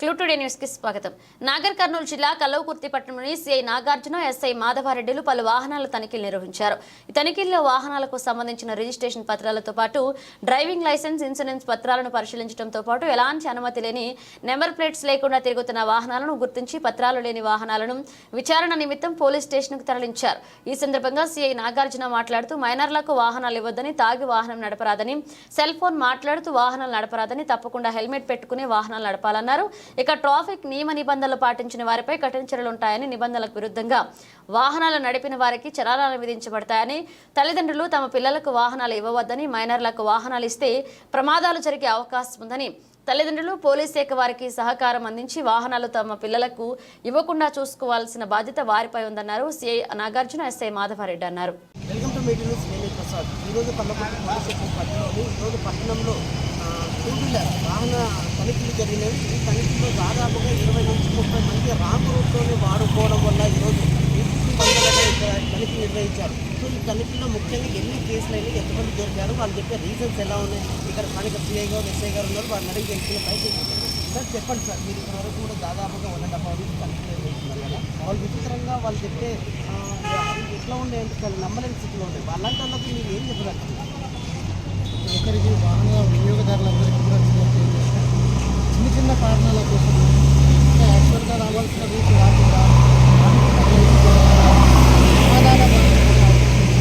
క్లూటుడే న్యూస్కి స్వాగతం. నాగర్ కర్నూలు జిల్లా కల్లవకుర్తి పట్టణంలోని సిఐ నాగార్జున ఎస్ఐ మాధవారెడ్డిలు పలు వాహనాల తనిఖీలు నిర్వహించారు. ఈ తనిఖీల్లో వాహనాలకు సంబంధించిన రిజిస్ట్రేషన్ పత్రాలతో పాటు డ్రైవింగ్ లైసెన్స్ ఇన్సూరెన్స్ పత్రాలను పరిశీలించడంతో పాటు ఎలాంటి అనుమతి లేని నెంబర్ ప్లేట్స్ లేకుండా తిరుగుతున్న వాహనాలను గుర్తించి పత్రాలు లేని వాహనాలను విచారణ నిమిత్తం పోలీస్ స్టేషన్కు తరలించారు. ఈ సందర్భంగా సిఐ నాగార్జున మాట్లాడుతూ మైనర్లకు వాహనాలు ఇవ్వద్దని తాగి వాహనం నడపరాదని సెల్ ఫోన్ మాట్లాడుతూ వాహనాలు నడపరాదని తప్పకుండా హెల్మెట్ పెట్టుకుని వాహనాలు నడపాలన్నారు. ఇక ట్రాఫిక్ నియమ నిబంధనలు పాటించిన వారిపై కఠిన చర్యలు ఉంటాయని నిబంధనలకు విరుద్ధంగా వాహనాలు నడిపిన వారికి చలానాలు విధించబడతాయని తల్లిదండ్రులు తమ పిల్లలకు వాహనాలు ఇవ్వవద్దని మైనర్లకు వాహనాలు ఇస్తే ప్రమాదాలు జరిగే అవకాశం ఉందని తల్లిదండ్రులు పోలీస్ శాఖ వారికి సహకారం అందించి వాహనాలు తమ పిల్లలకు ఇవ్వకుండా చూసుకోవాల్సిన బాధ్యత వారిపై ఉందన్నారు సిఐ నాగార్జున ఎస్ఐ మాధవారెడ్డి అన్నారు. వెల్కమ్ టు మీటింగ్ ఈరోజు పోలీస్ స్టేషన్ పట్టణంలో ఈరోజు పట్టణంలో టూ వీలర్ వాహన తనిఖీలు జరిగినవి ఈ తనిఖీలో దాదాపుగా ఇరవై నుంచి ముప్పై మంది రాంగ్ రూట్లోనే వాడుకోవడం వల్ల ఈరోజు తనిఖీ నిర్వహించారు. సో ఈ తనిఖీలో ముఖ్యంగా ఎన్ని కేసులు అయినా ఎంతమంది దొరికారు వాళ్ళు చెప్పే రీజన్స్ ఎలా ఉన్నాయి ఇక్కడ స్థానిక సిఐ గారు ఎస్ఐ గారు ఉన్నారు వాళ్ళు అడిగి తెలుసుకునే ప్రయత్నం సార్ చెప్పండి సార్ మీరు ఇప్పటివరకు కూడా దాదాపుగా వన్ అండ్ హాఫ్ అవర్ తనిఖీ నిర్వహిస్తున్నారు కదా. వాళ్ళు విచిత్రంగా వాళ్ళు చెప్పే ఎట్లా ఉండే అంటే నమ్మలేని స్థితిలో ఉండే అలాంటి వాళ్ళకి మీరు ఏం చెప్పగలుగుతారు? ఒకరికి వాహన వినియోగదారులందరికీ చిన్న చిన్న కారణాల కోసం అంటే యాక్చువల్గా రావాల్సిన రూట్ రాకుండా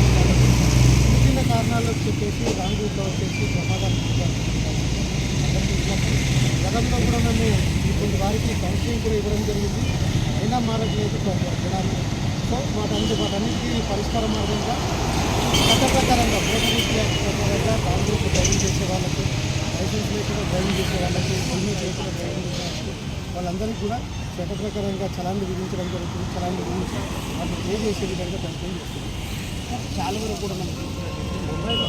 చిన్న చిన్న కారణాలకు చెప్పేసి రాంగ్ రూట్లో వచ్చేసి ప్రమాదాలు అందరికీ గతంలో కూడా మేము ఇటువంటి వారికి కౌన్సిలింగ్ కూడా ఇవ్వడం జరిగింది. అయినా మారట్లేదు జనాలు. సో వాటి వాటన్నిటికీ పరిష్కార మార్గంగా చట్ట ప్రకారంగా మోటార్ ప్రకారంగా కాంగ్రెస్ డ్రైవింగ్ చేసే వాళ్ళకి లైసెన్స్ లేకుండా డ్రైవింగ్ చేసే వాళ్ళకి హెల్మెట్ లేకుండా డ్రైవింగ్ చేసే వాళ్ళకి వాళ్ళందరికీ కూడా చట్టప్రకారంగా చలాన్లు విధించడం జరుగుతుంది చలాన్లు విధించి వాళ్ళు పే చేసే విధంగా ప్రయత్నం చేస్తుంది చాలా వరకు కూడా మనకి మొబైల్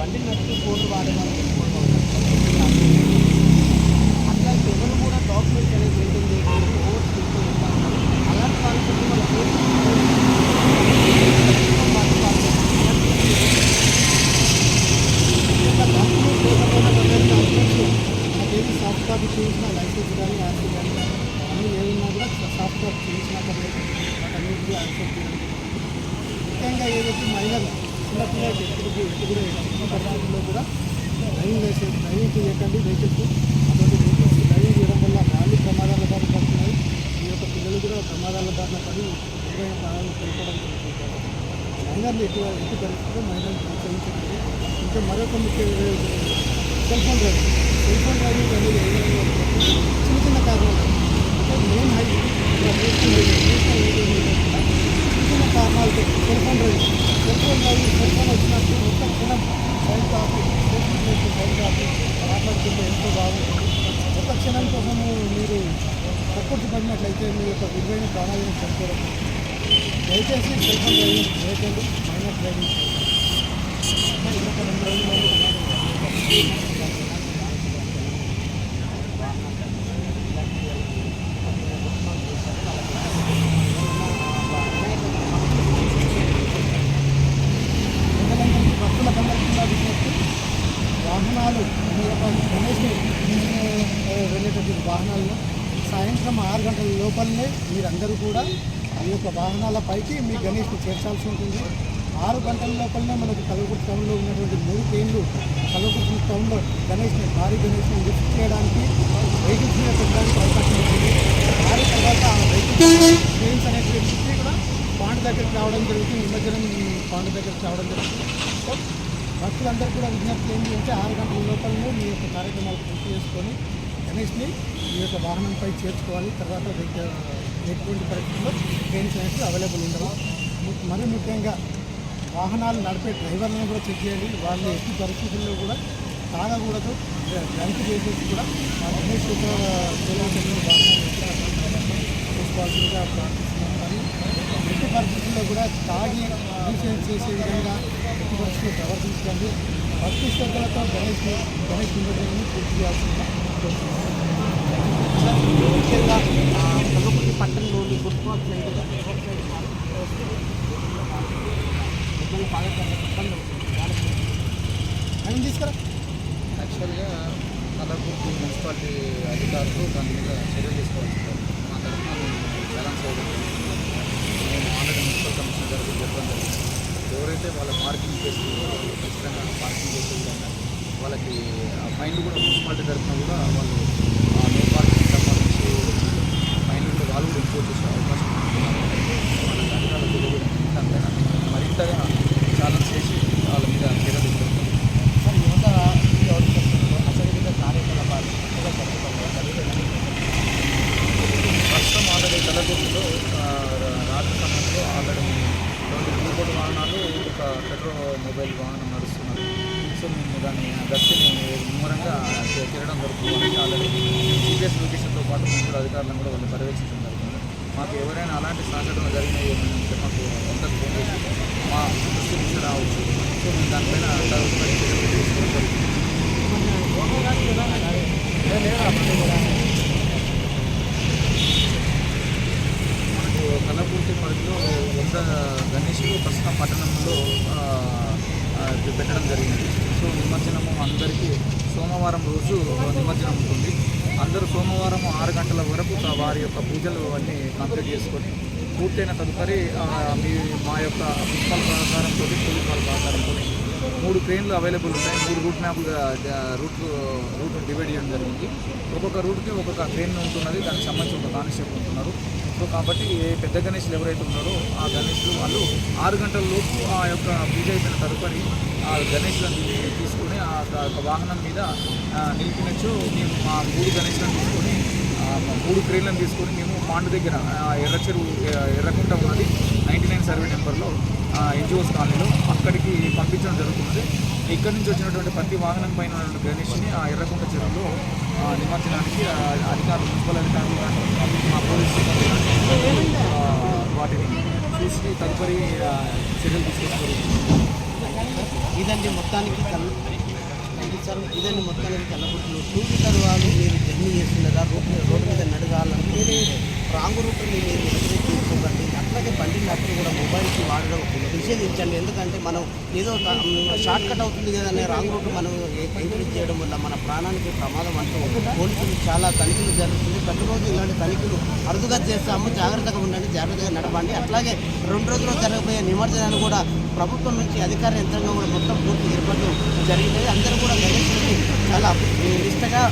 బండి నడిపి ఫోన్లు వాడే కూడా సాఫ్ట్ కాపీ యాక్సెప్ట్ చేయడం ముఖ్యంగా ఏదైతే మహిళలు చిన్నపిల్లలకి ఎప్పుడు ఎప్పుడు చిన్న పరిస్థితుల్లో కూడా డ్రైవింగ్ లైసెన్స్ డ్రైవింగ్ చేయకండి వెహికల్స్ అటువంటి వెహికల్స్ డ్రైవింగ్ చేయడం వల్ల వాళ్ళు ప్రమాదాల బారిన పడుతున్నాయి ఈ యొక్క పిల్లలు కూడా ప్రమాదాల బారిన పడి ఎదురైన ప్రాణాలు కోల్పోవడం జరుగుతుంది మైనర్లు ఎటు ఎటు పరిస్థితుల్లో మహిళలు ప్రోత్సహించకండి ఇంకా మరొక ముఖ్య cell phone driving cell phone driving అనేది చిన్న చిన్న కారణాలు కారణాలతో cell phone driving cell phone driving cell phone వచ్చినప్పుడు ఒక్క క్షణం సైడ్ కాపీ సేఫ్టీ ప్లేస్ సైడ్ కాపీ మాట్లాడుతుంటే ఎంతో బాగుంటుంది ఒక క్షణం కోసము మీరు తక్కువ పడినట్లయితే మీ యొక్క విలువైన ప్రాణాలను చనిపోవడం దయచేసి సెల్ ఫోన్ డ్రైవింగ్ చేయకండి మైనర్ డ్రైవింగ్ చేయకండి ఇంకొక రెండు రోజులు ప్రజలందరికీ భక్తుల సందర్భంగా విజ్ఞప్తి వాహనాలు మీ యొక్క గణేష్ వెళ్ళేటటువంటి వాహనాలను సాయంత్రం ఆరు గంటల లోపలనే మీరందరూ కూడా ఈ యొక్క వాహనాల పైకి మీ గణేష్ని చేర్చాల్సి ఉంటుంది. ఆరు గంటల లోపలనే మనకు కలవకుర్తి టౌన్లో ఉన్నటువంటి మూడు ట్రైన్లు కలవకుర్తి టౌన్లో గణేష్ని భారీ గణేష్ని లిఫ్ట్ చేయడానికి వెహికల్స్ మీద పెట్టడానికి అవకాశం ఉంటుంది. ఆరు తర్వాత ఆ వెహికల్స్ ట్రైన్స్ అనేటువంటి కూడా పాండ్ దగ్గరికి రావడం జరుగుతుంది. నిమజ్జనం పాండ్ దగ్గరికి రావడం జరుగుతుంది. సో భక్తులందరూ కూడా విజ్ఞప్తి ఏంటి అంటే ఆరు గంటల లోపలనే మీ యొక్క కార్యక్రమాలు పూర్తి చేసుకొని గణేష్ని ఈ యొక్క వాహనంపై చేర్చుకోవాలి. తర్వాత ఎటువంటి పరిస్థితుల్లో ట్రైన్స్ అనేవి అవైలబుల్ ఉండవు మరి ముఖ్యంగా వాహనాలు నడిపే డ్రైవర్లను కూడా చెక్ చేయాలి. వాళ్ళు ఎట్టి పరిస్థితుల్లో కూడా తాగకూడదు. డ్రంక్ చేసేసి కూడా ఆ గణేష్ యొక్క సేవలు వాహనాలు చూసుకోవాల్సిందిగా ప్రార్థిస్తున్నాం ఎట్టి పరిస్థితుల్లో కూడా తాగి రీసెన్స్ చేసే విధంగా ఎట్టి పరిస్థితుల్లో ప్రవర్తించకండి. భక్తి శ్రద్ధలతో గణేష్ గణేష్ నిమజ్జనాన్ని పూర్తి చేయాల్సిందిగా ముఖ్యంగా కల్లకుర్తి పట్టణంలోని గుర్తుపాటు బాగా ఇబ్బంది ఆయన తీసుకురా యాక్చువల్గా కలర్పూర్తి మున్సిపాలిటీ అధికారులు దాని మీద చర్యలు తీసుకోవాల్సి మా తరఫున బ్యాలెన్స్ అవ్వడం మేము ఆల్రెడీ మున్సిపల్ కమిషనర్ గారికి చెప్పడం జరిగింది ఎవరైతే వాళ్ళ పార్కింగ్ చేస్తుందో ఖచ్చితంగా పార్కింగ్ చేసే విధంగా వాళ్ళకి ఆ ఫైన్లు కూడా మున్సిపాలిటీ తరఫున కూడా వాళ్ళు ఆ నో పార్కింగ్ సంబంధించి ఫైన్లు కూడా వాళ్ళు కూడా ఇంపోజ్ చేసే అవకాశం మరింతగా ఛాలెంజ్ చేసి వాళ్ళ మీద తీసుకుంటాం సార్ యువత కార్యకలాపాలు ప్రస్తుతం ఆల్రెడీ కలగూరులో రాత్రి సమయంలో ఆల్రెడీ రెండు మూడు వాహనాలు ఒక పెట్రోల్ మొబైల్ వాహనం నడుస్తున్నారు. సో మేము దాన్ని దర్శిని ముమ్మరంగా తిరగడం జరుగుతుంది ఆల్రెడీ జీపీఎస్ లొకేషన్తో పాటు మేము కూడా అధికారులను కూడా వాళ్ళు పర్యవేక్షించడం జరుగుతుంది మాకు ఎవరైనా అలాంటి సంఘటనలు జరిగినాయి ఏమైనా మాకు వందకు ఫోన్ చేసి మా దృష్టి నుంచి రావచ్చు. సో మేము దానిపైన తదుపరి చర్యలు తీసుకోవడం జరుగుతుంది మనకు కలపూర్తి పరిధిలో వంద గణేష్లు ప్రస్తుతం పట్టణంలో ఆ, ఆ, పెట్టడం జరిగింది సో నిమజ్జనము అందరికీ సోమవారం రోజు నిమజ్జనం ఉంటుంది అందరూ సోమవారం ఆరు గంటల వరకు త- వారి యొక్క పూజలు అన్నీ కంప్లీట్ చేసుకొని పూర్తయిన తదుపరి మీ మా యొక్క ప్రిన్సిపల్ సహకారంతో పోలీస్ వాళ్ళ సహకారంతో మూడు ట్రైన్లు అవైలబుల్ ఉన్నాయి. మూడు రూట్ మ్యాప్లుగా రూట్ రూట్ డివైడ్ చేయడం జరిగింది. ఒక్కొక్క రూట్కి ఒక్కొక్క ట్రైన్ ఉంటున్నది దానికి సంబంధించి ఒక కానిస్టేబుల్ ఉంటున్నారు. సో కాబట్టి ఏ పెద్ద గణేష్లు ఎవరైతే ఉన్నారో ఆ గణేష్లు వాళ్ళు ఆరు గంటల లోపు ఆ యొక్క పూజ అయిపోయిన తదుపరి ఆ గణేష్లను తీసుకొని ఆ యొక్క వాహనం మీద నిలిపినచ్చు మేము మా మూడు గణేష్లను తీసుకొని మూడు ట్రైన్లను తీసుకొని మేము పాండు దగ్గర ఆ, ఎర్ర చెరువు ఎర్రకుంట ఉన్నది. నైంటీ నైన్ సర్వే నెంబర్లో ఎన్జిఓస్ కాలనీలో అక్కడికి పంపించడం జరుగుతుంది. ఇక్కడి నుంచి వచ్చినటువంటి ప్రతి వాహనం పైన ఉన్నటువంటి గణేష్ని ఆ ఎర్రకుంట చెరువులో నిమజ్జనానికి అధికారులు మున్సిపల్ అధికారులు కానీ మా పోలీస్ వాటిని చూసి తదుపరి చర్యలు తీసుకోవడం ఇదండి మొత్తానికి కల్ ఇదండి మొత్తానికి కలబుట్లు టూ వీలర్ వాళ్ళు మీరు జర్నీ చేస్తున్నారా. ఏదో షార్ట్ కట్ అవుతుంది కదా అనే రాంగ్ రూట్ మనం ఎంకరేజ్ చేయడం వల్ల మన ప్రాణానికి ప్రమాదం అంటూ పోలీసులు చాలా తనిఖీలు జరుగుతుంది. ప్రతిరోజు ఇలాంటి తనిఖీలు అరుదుగా చేస్తాము. జాగ్రత్తగా ఉండండి జాగ్రత్తగా నడపండి అట్లాగే రెండు రోజుల్లో జరగబోయే నిమజ్జనాన్ని కూడా ప్రభుత్వం నుంచి అధికార యంత్రంగా కూడా మొత్తం పూర్తి ఏర్పాట్లు జరిగినాయి. అందరూ కూడా గణేష్ చాలా నిష్టగా